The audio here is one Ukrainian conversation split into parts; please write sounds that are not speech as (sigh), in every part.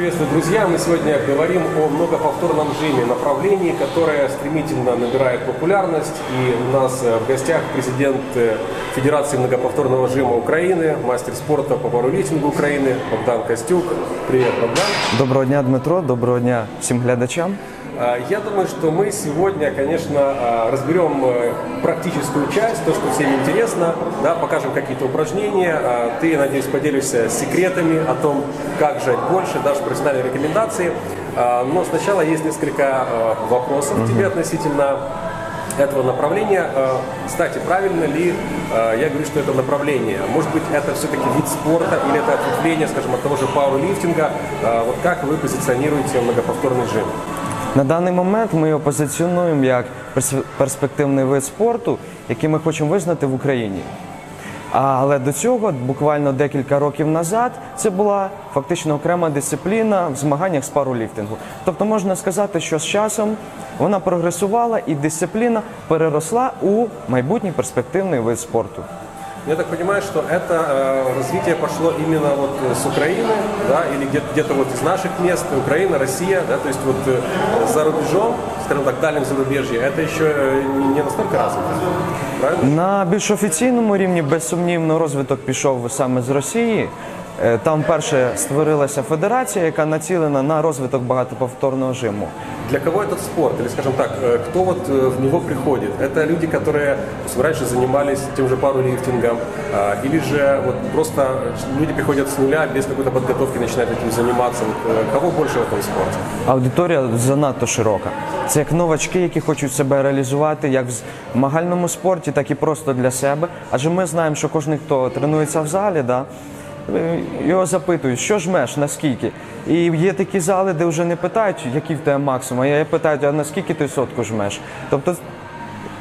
приветствую, друзья! Мы сегодня говорим о многоповторном жиме, направлении, которое стремительно набирает популярность. И у нас э, в гостях президент э, Федерации многоповторного жима Украины, мастер спорта по пауэрлифтингу Украины Богдан Костюк. Привет, Богдан! Доброго дня, Дмитро. Доброго дня всім глядачам. А, Я думаю, что мы сегодня, конечно, а, разберем э, практическую часть, то, что всем интересно, да, покажем какие-то упражнения. А, Ты, надеюсь, поделишься секретами о том, как жать больше, дашь профессиональные рекомендации. Но сначала есть несколько вопросов к тебе относительно этого направления. Кстати, правильно ли я говорю, что это направление? Может быть, это все-таки вид спорта или это ответвление, скажем, от того же пауэрлифтинга? Вот как вы позиционируете многоповторный жим? На даний момент ми його позиціонуємо як перс- перспективний вид спорту, який ми хочемо визнати в Україні. Але до цього, буквально декілька років назад, це була фактично окрема дисципліна в змаганнях з пароліфтингу. Тобто можна сказати, що з часом вона прогресувала і дисципліна переросла у майбутній перспективний вид спорту. Я так понимаю, что это э, развитие пошло именно вот э, с Украины, да, или где- где-то вот из наших мест, Украина, Россия, да, то есть вот э, за рубежом, скажем так, дальнем зарубежье, это еще э, не настолько развито, правильно? На більш офіційному рівні безсумнівно розвиток пішов саме з Росії. Е, Там перше створилася федерація, яка націлена на розвиток багатоповторного жиму. Для кого этот спорт, или, скажем так, э, кто вот э, в него приходит? Это люди, которые допустим, раньше занимались тем же пауэрлифтингом, а, или же вот просто люди приходят с нуля, без какой-то подготовки начинают этим заниматься. Вот, э, кого больше в этом спорте? Аудиторія занадто широка. Це як новачки, які хочуть себе реалізувати як в змагальному спорті, так і просто для себе. Адже ми знаємо, що кожен, хто тренується в залі, да, е, його запитують, що жмеш, наскільки. І є такі зали, де вже не питають, який в тебе максимум, а питають, а наскільки ти сотку жмеш. Тобто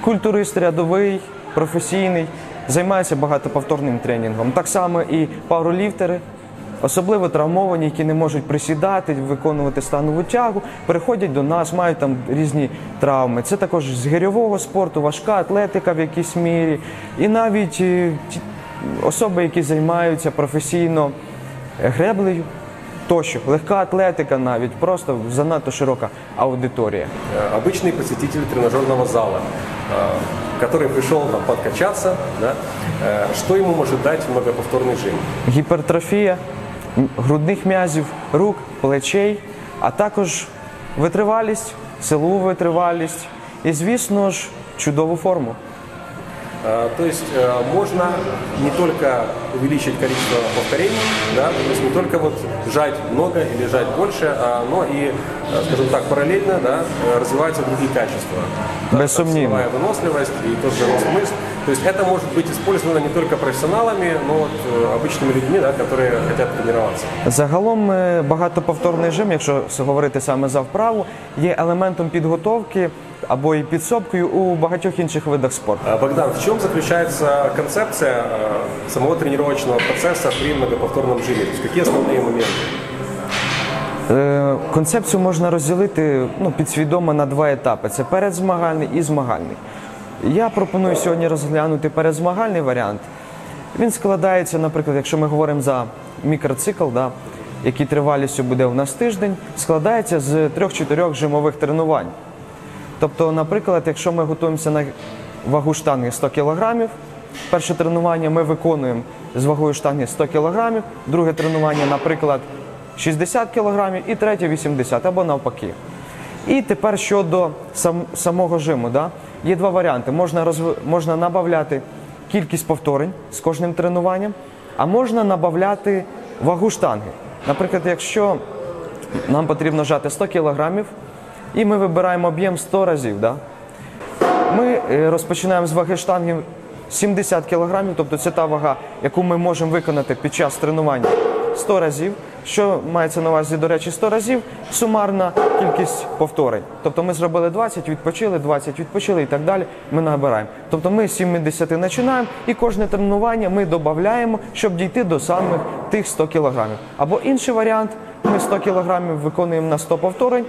культурист рядовий, професійний, займається багатоповторним тренінгом. Так само і пауерліфтери, особливо травмовані, які не можуть присідати, виконувати станову тягу, переходять до нас, мають там різні травми. Це також з гирьового спорту, важка атлетика в якійсь мірі, і навіть е, особи, які займаються професійно е, греблею. Тощо, легка атлетика навіть, просто занадто широка аудиторія. Э, обычный посетитель тренажерного зала, э, который пришел там подкачаться, да, э, что ему может дать многоповторный жим? гіпертрофія м- грудних м'язів, рук, плечей, а також витривалість, силову витривалість і, звісно ж, чудову форму. Э, То есть э, можно не только увеличить количество повторений, да, то есть не только вот жать много или жать больше, а, но и, э, скажем так, параллельно да, э, развиваются другие качества. Да, там Безсомненно. силовая выносливость и тот же рост мышц. То есть это может быть использовано не только профессионалами, но вот э, обычными людьми, да, которые хотят тренироваться. Загалом е, багатоповторний жим, якщо с- говорити саме за вправу, є елементом підготовки або і підсобкою у багатьох інших видах спорту. А, Богдан, в чем заключается концепция э, самого тренировочного процесса при многоповторном жиме? То есть какие основные моменты? Е, Концепцію можна розділити ну, підсвідомо на два етапи: це передзмагальний і змагальний. Я пропоную сьогодні розглянути передзмагальний варіант. Він складається, наприклад, якщо ми говоримо за мікроцикл, да, який тривалістю буде у нас тиждень, складається з трьох-чотирьох жимових тренувань. Тобто, наприклад, якщо ми готуємося на вагу штанги 100 кг, перше тренування ми виконуємо з вагою штанги 100 кг, друге тренування, наприклад, 60 кг і третє 80 або навпаки. І тепер щодо сам, самого жиму, да? є два варіанти. Можна, розв... можна набавляти кількість повторень з кожним тренуванням, а можна набавляти вагу штанги. Наприклад, якщо нам потрібно жати 100 кг, і ми вибираємо об'єм 100 разів. Да? Ми е, розпочинаємо з ваги штанги 70 кг, тобто це та вага, яку ми можемо виконати під час тренування 100 разів. Що мається на увазі, до речі, 100 разів сумарна кількість повторень. Тобто ми зробили 20, відпочили, 20 відпочили і так далі. Ми набираємо. Тобто ми з 70 починаємо і кожне тренування ми додаємо, щоб дійти до самих тих 100 кг. Або інший варіант, ми 100 кг виконуємо на 100 повторень,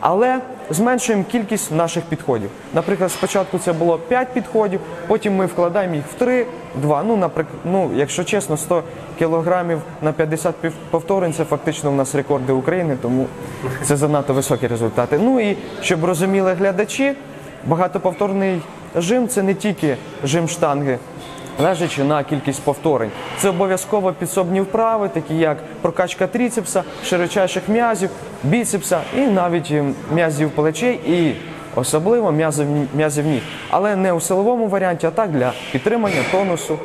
але зменшуємо кількість наших підходів. Наприклад, спочатку це було 5 підходів, потім ми вкладаємо їх в 3, 2. Ну, наприклад, ну, якщо чесно, 100 кілограмів на 50 повторень це фактично у нас рекорди України, тому це занадто високі результати. Ну і щоб розуміли глядачі, багатоповторний жим це не тільки жим штанги, лежачи на кількість повторень. Це обов'язково підсобні вправи, такі як прокачка тріцепса, широчайших м'язів, біцепса і навіть е, м'язів плечей і особливо м'язів ніг. Але не у силовому варіанті, а так для підтримання тонусу.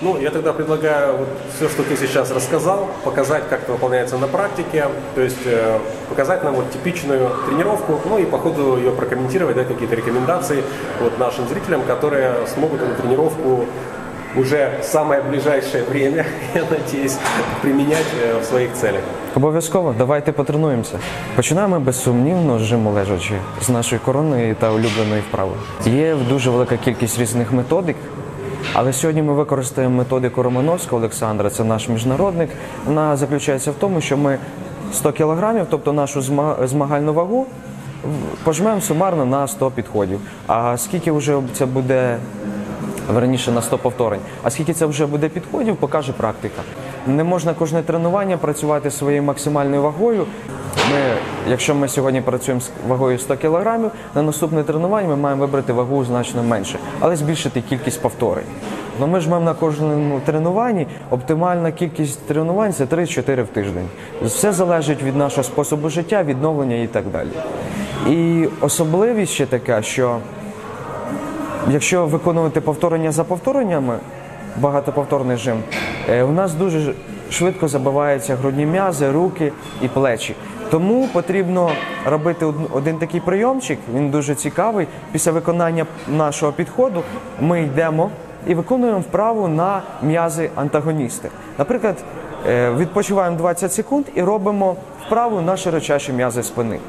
Ну, я тогда предлагаю вот все, что ты сейчас рассказал, показать, как это выполняется на практике, то есть э, показать нам вот типичную тренировку, ну и по ходу ее прокомментировать, дать какие-то рекомендации вот нашим зрителям, которые смогут эту тренировку уже в самое ближайшее время, (laughs) я надеюсь, применять э, в своих целях. Обов'язково давайте потренуємося. Починаємо безсумнівно з жиму лежачи з нашої коронної та улюбленої вправи. Є дуже велика кількість різних методик. Але сьогодні ми використаємо методику Романовського Олександра, це наш міжнародник. Вона заключається в тому, що ми 100 кілограмів, тобто нашу зма- змагальну вагу, пожмемо сумарно на 100 підходів. А скільки вже це буде верніше на 100 повторень. А скільки це вже буде підходів, покаже практика. Не можна кожне тренування працювати своєю максимальною вагою. Ми, якщо ми сьогодні працюємо з вагою 100 кг, на наступне тренування ми маємо вибрати вагу значно менше, але збільшити кількість повторень. Ну, ми жмемо на кожному тренуванні. Оптимальна кількість тренувань це 3-4 в тиждень. Все залежить від нашого способу життя, відновлення і так далі. І особливість ще така, що Якщо виконувати повторення за повтореннями, багатоповторний жим, е, у нас дуже швидко забиваються грудні м'язи, руки і плечі. Тому потрібно робити один такий прийомчик, він дуже цікавий. Після виконання нашого підходу ми йдемо і виконуємо вправу на м'язи антагоністи. Наприклад, е, відпочиваємо 20 секунд і робимо вправу на широчайші м'язи спини.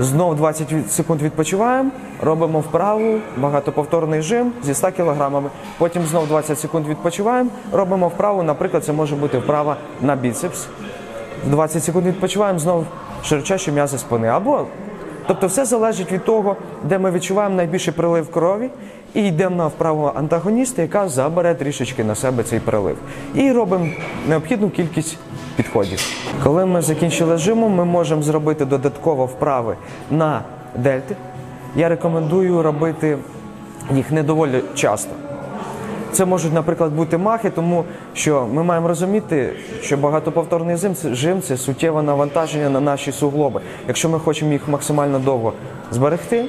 Знов 20 секунд відпочиваємо, робимо вправу, багатоповторний жим зі 100 кілограмами. Потім знов 20 секунд відпочиваємо, робимо вправу, наприклад, це може бути вправа на біцепс. 20 секунд відпочиваємо, знов широчайші м'язи спини. Або, тобто все залежить від того, де ми відчуваємо найбільший прилив крові, і йдемо на вправу антагоніста, яка забере трішечки на себе цей прилив. І робимо необхідну кількість підходів. Коли ми закінчили жимом, ми можемо зробити додатково вправи на дельти. Я рекомендую робити їх не доволі часто. Це можуть, наприклад, бути махи, тому що ми маємо розуміти, що багатоповторний жим це суттєве навантаження на наші суглоби. Якщо ми хочемо їх максимально довго зберегти,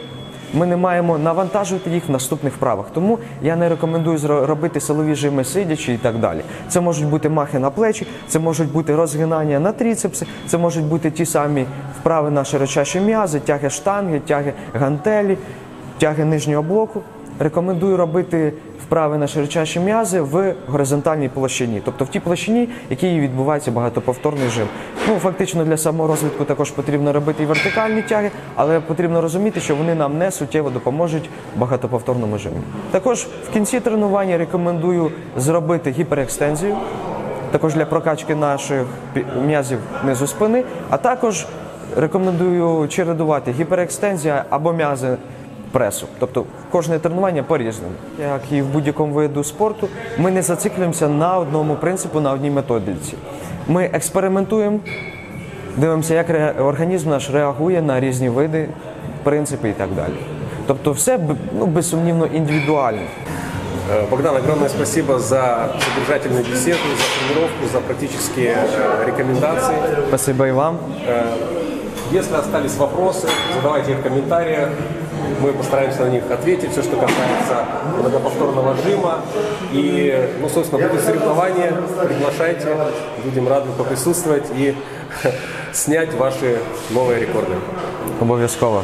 ми не маємо навантажувати їх в наступних вправах. Тому я не рекомендую робити силові жими сидячи і так далі. Це можуть бути махи на плечі, це можуть бути розгинання на тріцепси, це можуть бути ті самі вправи на широчайші м'язи, тяги штанги, тяги гантелі, тяги нижнього блоку. Рекомендую робити вправи на широчайші м'язи в горизонтальній площині, тобто в тій площині, в якій відбувається багатоповторний жим. Ну, фактично для саморозвитку також потрібно робити і вертикальні тяги, але потрібно розуміти, що вони нам не суттєво допоможуть багатоповторному жимі. Також в кінці тренування рекомендую зробити гіперекстензію, також для прокачки наших м'язів низу спини, а також рекомендую чередувати гіперекстензія або м'язи пресу. Тобто кожне тренування по-різному. Як і в будь-якому виду спорту, ми не зациклюємося на одному принципу, на одній методиці. Ми експериментуємо, дивимося, як ре- організм наш реагує на різні види, принципи і так далі. Тобто, все б- ну, безсумнівно індивідуально. Э, Богдан, огромное спасибо за содержательную беседу, за тренировку, за практические э, рекомендации. Спасибо і вам. Если остались вопросы, задавайте их в комментариях. Мы постараемся на них ответить, все, что касается многоповторного жима. И, ну, собственно, будут соревнования, приглашайте, будем рады поприсутствовать и (laughs) снять ваши новые рекорды. Обов'язково.